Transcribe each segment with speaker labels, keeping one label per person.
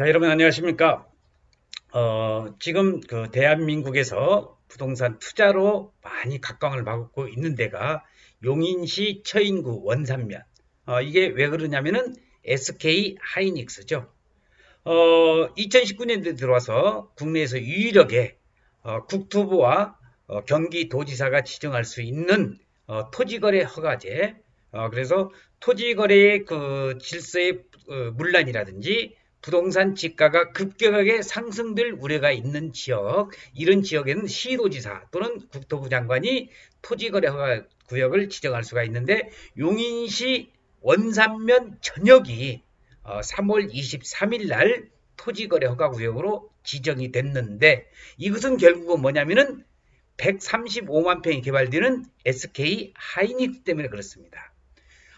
Speaker 1: 자, 여러분 안녕하십니까? 어, 지금 그 대한민국에서 부동산 투자로 많이 각광을 받고 있는 데가 용인시 처인구 원산면. 어, 이게 왜 그러냐면은 SK 하이닉스죠. 어, 2019년도에 들어와서 국내에서 유일하게 어, 국토부와 어, 경기도지사가 지정할 수 있는 어, 토지거래 허가제. 어, 그래서 토지거래의 그 질서의 어, 문란이라든지 부동산 지가가 급격하게 상승될 우려가 있는 지역, 이런 지역에는 시도지사 또는 국토부 장관이 토지거래 허가 구역을 지정할 수가 있는데 용인시 원산면 전역이 3월 어, 23일 날 토지거래 허가 구역으로 지정이 됐는데 이것은 결국은 뭐냐면은 135만 평이 개발되는 SK 하이닉스 때문에 그렇습니다.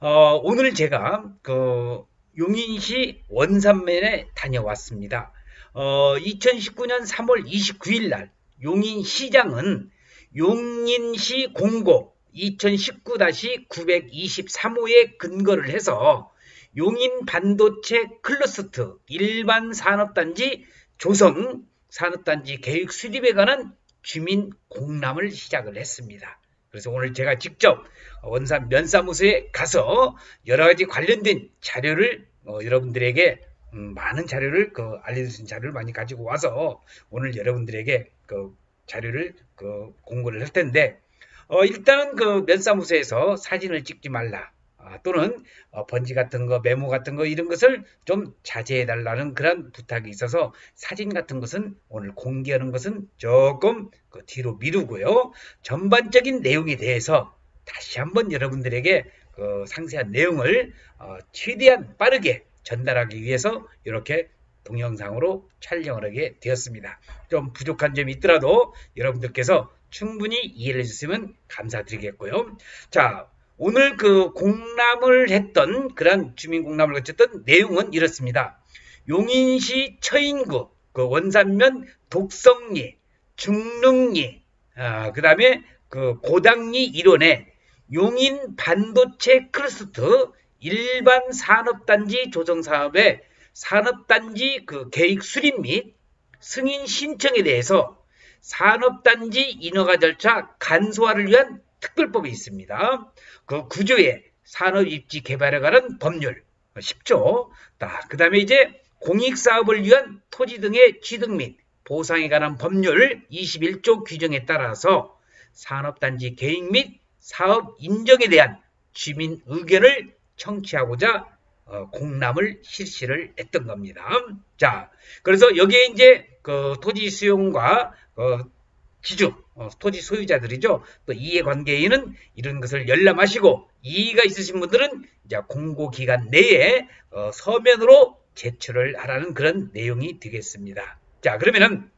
Speaker 1: 어, 오늘 제가 그 용인시 원산면에 다녀왔습니다. 어, 2019년 3월 29일 날 용인시장은 용인시 공고 2019-923호에 근거를 해서 용인 반도체 클러스트 일반 산업단지 조성 산업단지 계획 수립에 관한 주민 공람을 시작을 했습니다. 그래서 오늘 제가 직접 원산 면사무소에 가서 여러 가지 관련된 자료를 어, 여러분들에게 음, 많은 자료를 그 있는 자료를 많이 가지고 와서 오늘 여러분들에게 그 자료를 그 공고를 할 텐데 어, 일단은 그 면사무소에서 사진을 찍지 말라. 아, 또는 어, 번지 같은 거 메모 같은 거 이런 것을 좀 자제해 달라는 그런 부탁이 있어서 사진 같은 것은 오늘 공개하는 것은 조금 그 뒤로 미루고요 전반적인 내용에 대해서 다시 한번 여러분들에게 그 상세한 내용을 어, 최대한 빠르게 전달하기 위해서 이렇게 동영상으로 촬영을 하게 되었습니다. 좀 부족한 점이 있더라도 여러분들께서 충분히 이해를 해주시면 감사드리겠고요. 자, 오늘 그 공람을 했던 그런 주민 공람을 거쳤던 내용은 이렇습니다. 용인시 처인구 그 원산면 독성리, 중릉리, 아, 그 다음에 그 고당리 일원에 용인 반도체 클러스터 일반 산업단지 조정 사업의 산업단지 그 계획 수립 및 승인 신청에 대해서 산업단지 인허가 절차 간소화를 위한 특별법이 있습니다. 그 구조에 산업 입지 개발에 관한 법률 10조. 그 다음에 이제 공익사업을 위한 토지 등의 취득 및 보상에 관한 법률 21조 규정에 따라서 산업단지 계획 및 사업 인정에 대한 주민 의견을 청취하고자 어, 공람을 실시를 했던 겁니다. 자, 그래서 여기에 이제 그 토지 수용과 어, 기주, 어, 토지 소유자들이죠. 또 이해관계인은 이런 것을 열람하시고 이의가 있으신 분들은 이제 공고 기간 내에 어, 서면으로 제출을 하라는 그런 내용이 되겠습니다. 자, 그러면은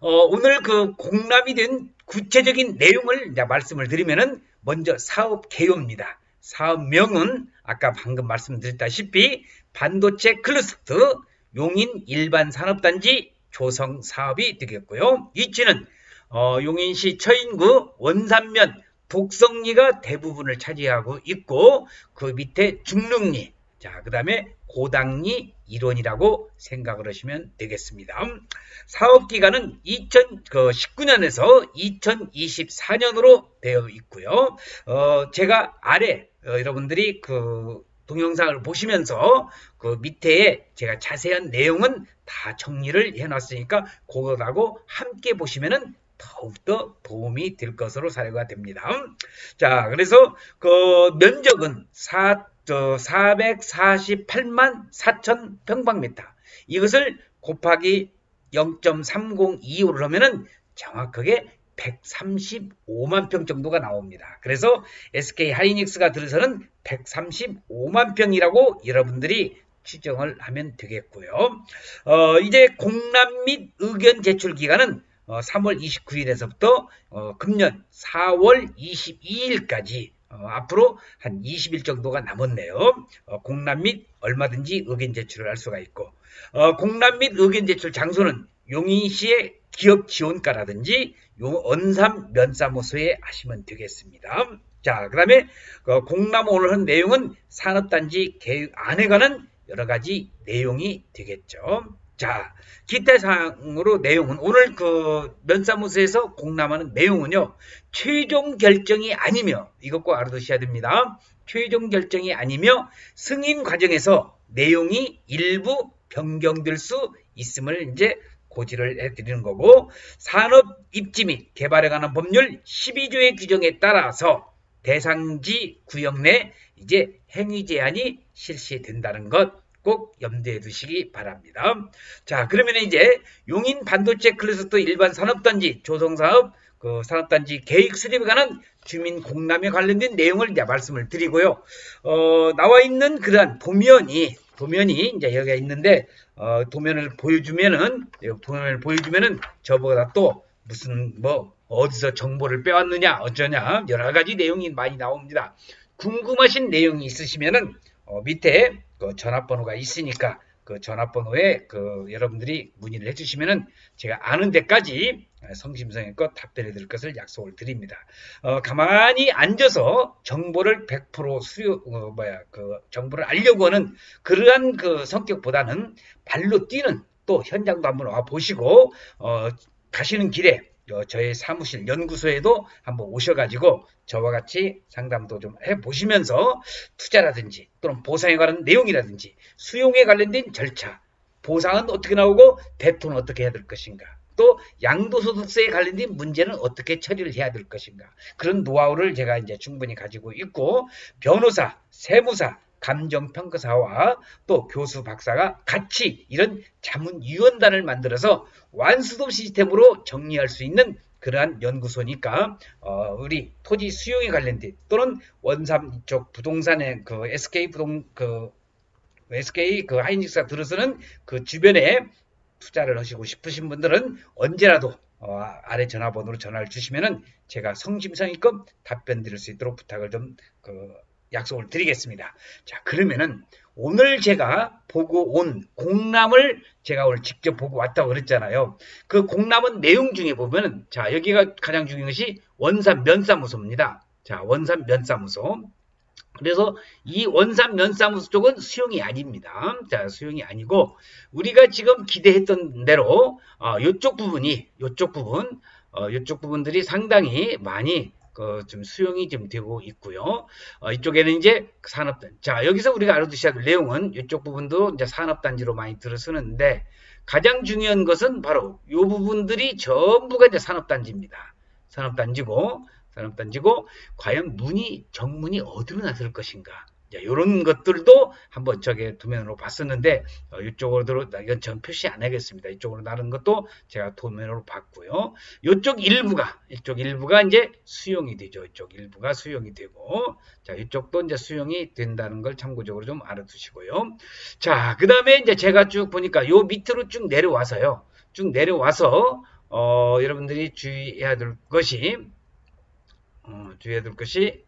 Speaker 1: 어, 오늘 그 공람이 된 구체적인 내용을 이제 말씀을 드리면은 먼저 사업 개요입니다. 사업명은 아까 방금 말씀드렸다시피 반도체 클러스터 용인 일반 산업단지 조성 사업이 되겠고요. 위치는 어, 용인시 처인구 원산면 독성리가 대부분을 차지하고 있고 그 밑에 중릉리 자, 그 다음에 고당리 일원이라고 생각을 하시면 되겠습니다. 사업기간은 2019년에서 2024년으로 되어 있고요. 어, 제가 아래 어, 여러분들이 그 동영상을 보시면서 그 밑에 제가 자세한 내용은 다 정리를 해놨으니까 그거하고 함께 보시면은 더욱더 도움이 될 것으로 사례가 됩니다. 자, 그래서 그 면적은 4, 448만 4천 평방미터. 이것을 곱하기 0.302로 하면은 정확하게 135만 평 정도가 나옵니다. 그래서 SK 하이닉스가 들어서는 135만 평이라고 여러분들이 추정을 하면 되겠고요. 어, 이제 공람 및 의견 제출 기간은 어, 3월 29일에서부터 어, 금년 4월 22일까지 어, 앞으로 한 20일 정도가 남았네요. 어, 공람 및 얼마든지 의견 제출을 할 수가 있고 어, 공람 및 의견 제출 장소는 용인시의 기업 지원과라든지 언삼 면사무소에 하시면 되겠습니다. 자, 그 다음에 그 공람 오늘 한 내용은 산업단지 계획 안에 관한 여러 가지 내용이 되겠죠. 자, 기타 사항으로 내용은 오늘 그 면사무소에서 공람하는 내용은요. 최종 결정이 아니며 이것 꼭 알아두셔야 됩니다. 최종 결정이 아니며 승인 과정에서 내용이 일부 변경될 수 있음을 이제 고지를 해드리는 거고 산업 입지 및 개발에 관한 법률 12조의 규정에 따라서 대상지 구역 내 이제 행위 제한이 실시된다는 것 꼭 염두에 두시기 바랍니다. 자, 그러면 이제 용인 반도체 클러스터 일반 산업단지 조성사업 그 산업단지 계획 수립에 관한 주민 공람에 관련된 내용을 이제 말씀을 드리고요. 어, 나와 있는 그러한 도면이 도면이 이제 여기가 있는데 어, 도면을 보여주면은 도면을 보여주면은 저보다 또 무슨 뭐 어디서 정보를 빼왔느냐 어쩌냐 여러 가지 내용이 많이 나옵니다. 궁금하신 내용이 있으시면은 어, 밑에 그 전화번호가 있으니까 그 전화번호에 그 여러분들이 문의를 해주시면은 제가 아는 데까지 성심성의껏 답변해 드릴 것을 약속을 드립니다. 어, 가만히 앉아서 정보를 100% 수요 어, 뭐야 그 정보를 알려고 하는 그러한 그 성격보다는 발로 뛰는 또 현장도 한번 와 보시고 어, 가시는 길에 어, 저의 사무실 연구소에도 한번 오셔가지고 저와 같이 상담도 좀 해보시면서 투자라든지 또는 보상에 관한 내용이라든지 수용에 관련된 절차 보상은 어떻게 나오고 대토는 어떻게 해야 될 것인가 또 양도소득세에 관련된 문제는 어떻게 처리를 해야 될 것인가 그런 노하우를 제가 이제 충분히 가지고 있고 변호사, 세무사, 감정평가사와 또 교수 박사가 같이 이런 자문위원단을 만들어서 완수도 시스템으로 정리할 수 있는 그러한 연구소니까 어, 우리 토지 수용에 관련된 또는 원삼 이쪽 부동산의 그 SK 부동 그 SK 그 하이닉스가 들어서는 그 주변에 투자를 하시고 싶으신 분들은 언제라도 어, 아래 전화번호로 전화를 주시면은 제가 성심성의껏 답변 드릴 수 있도록 부탁을 좀그 약속을 드리겠습니다. 자, 그러면은 오늘 제가 보고 온 공람을 제가 오늘 직접 보고 왔다고 그랬잖아요. 그 공람은 내용 중에 보면은 자, 여기가 가장 중요한 것이 원산 면사무소입니다. 자, 원산 면사무소. 그래서 이 원산 면사무소 쪽은 수용이 아닙니다. 자, 수용이 아니고 우리가 지금 기대했던 대로 어, 이쪽 부분이 이쪽 부분 어, 이쪽 부분들이 상당히 많이 그좀 수용이 좀 되고 있고요. 어, 이쪽에는 이제 산업단. 자, 여기서 우리가 알아두셔야 될 내용은 이쪽 부분도 이제 산업단지로 많이 들어서는데 가장 중요한 것은 바로 이 부분들이 전부가 이제 산업단지입니다. 산업단지고, 산업단지고, 과연 문이, 정문이 어디로 나설 것인가. 이런 것들도 한번 저게 도면으로 봤었는데 어, 이쪽으로 이건 전 표시 안 하겠습니다. 이쪽으로 나는 것도 제가 도면으로 봤고요. 이쪽 일부가 이쪽 일부가 이제 수용이 되죠. 이쪽 일부가 수용이 되고 자 이쪽도 이제 수용이 된다는 걸 참고적으로 좀 알아두시고요. 자 그 다음에 이제 제가 쭉 보니까 요 밑으로 쭉 내려와서요. 쭉 내려와서 어, 여러분들이 주의해야 될 것이 어, 주의해야 될 것이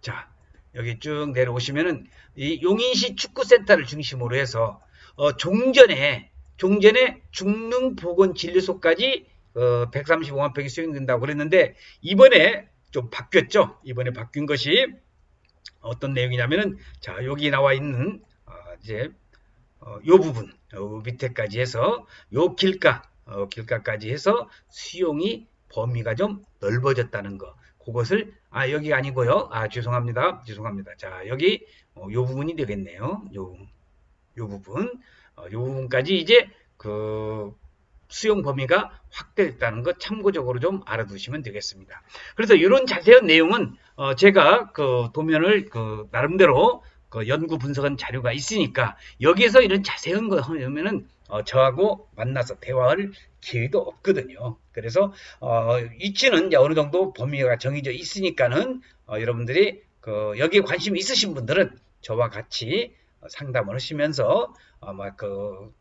Speaker 1: 자 여기 쭉 내려오시면은 이 용인시 축구센터를 중심으로 해서 어, 종전에 종전에 중릉보건진료소까지 어, 135만 평이 수용된다고 그랬는데 이번에 좀 바뀌었죠. 이번에 바뀐 것이 어떤 내용이냐면은 자 여기 나와 있는 어, 이제 어, 요 부분 요 밑에까지 해서 요 길가 어, 길가까지 해서 수용이 범위가 좀 넓어졌다는 거. 그것을 아 여기 아니고요. 아 죄송합니다. 죄송합니다. 자 여기 어, 요 부분이 되겠네요. 요, 요 부분 어, 요 부분까지 이제 그 수용 범위가 확대됐다는 것 참고적으로 좀 알아두시면 되겠습니다. 그래서 이런 자세한 내용은 어, 제가 그 도면을 그 나름대로 그 연구 분석한 자료가 있으니까 여기에서 이런 자세한 거 하면은 어, 저하고 만나서 대화할 기회도 없거든요. 그래서 어, 위치는 이제 어느 정도 범위가 정해져 있으니까는 어, 여러분들이 그 여기에 관심 있으신 분들은 저와 같이 상담을 하시면서 아마 그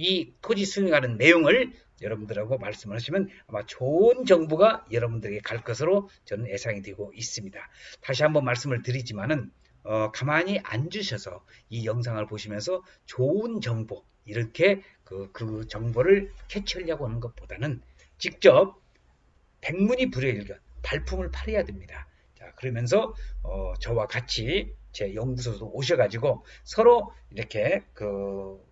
Speaker 1: 이 토지 수용하는 내용을 여러분들하고 말씀을 하시면 아마 좋은 정보가 여러분들에게 갈 것으로 저는 예상이 되고 있습니다. 다시 한번 말씀을 드리지만은 어, 가만히 앉으셔서 이 영상을 보시면서 좋은 정보 이렇게 그, 그 정보를 캐치하려고 하는 것보다는 직접 백문이 불여일견 발품을 팔아야 됩니다. 자 그러면서 어, 저와 같이 제 연구소도 오셔가지고 서로 이렇게 그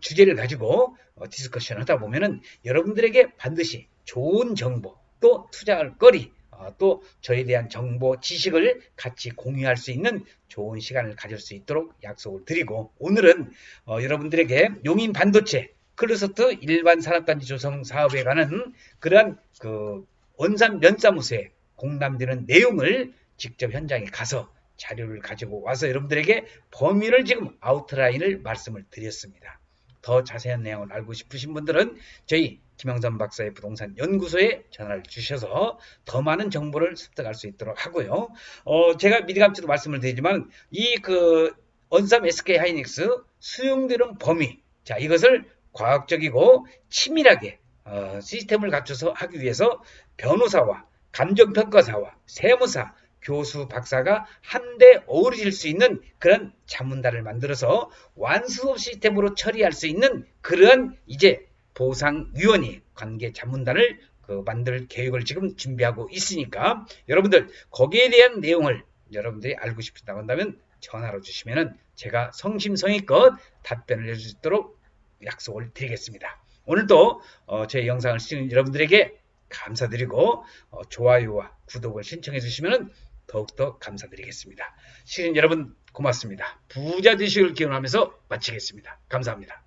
Speaker 1: 주제를 가지고 어, 디스커션 하다 보면은 여러분들에게 반드시 좋은 정보 또 투자할 거리 어, 또 저에 대한 정보 지식을 같이 공유할 수 있는 좋은 시간을 가질 수 있도록 약속을 드리고 오늘은 어, 여러분들에게 용인 반도체 클루스트 일반 산업단지 조성 사업에 관한 그러한 그 원산 면사무소에 공람되는 내용을 직접 현장에 가서 자료를 가지고 와서 여러분들에게 범위를 지금 아웃라인을 말씀을 드렸습니다. 더 자세한 내용을 알고 싶으신 분들은 저희 김영선 박사의 부동산 연구소에 전화를 주셔서 더 많은 정보를 습득할 수 있도록 하고요. 어, 제가 미리감치도 말씀을 드리지만 이그 언삼 SK 하이닉스 수용되는 범위 자 이것을 과학적이고 치밀하게 어, 시스템을 갖춰서 하기 위해서 변호사와 감정평가사와 세무사 교수, 박사가 한데 어우러질 수 있는 그런 자문단을 만들어서 완수업 시스템으로 처리할 수 있는 그러한 이제 보상위원회 관계 자문단을 그 만들 계획을 지금 준비하고 있으니까 여러분들 거기에 대한 내용을 여러분들이 알고 싶다고 한다면 전화로 주시면은 제가 성심성의껏 답변을 해줄 수 있도록 약속을 드리겠습니다. 오늘도 어, 제 영상을 시청해 여러분들에게 감사드리고 어, 좋아요와 구독을 신청해 주시면 더욱더 감사드리겠습니다. 시즌 여러분 고맙습니다. 부자 되시길 기원하면서 마치겠습니다. 감사합니다.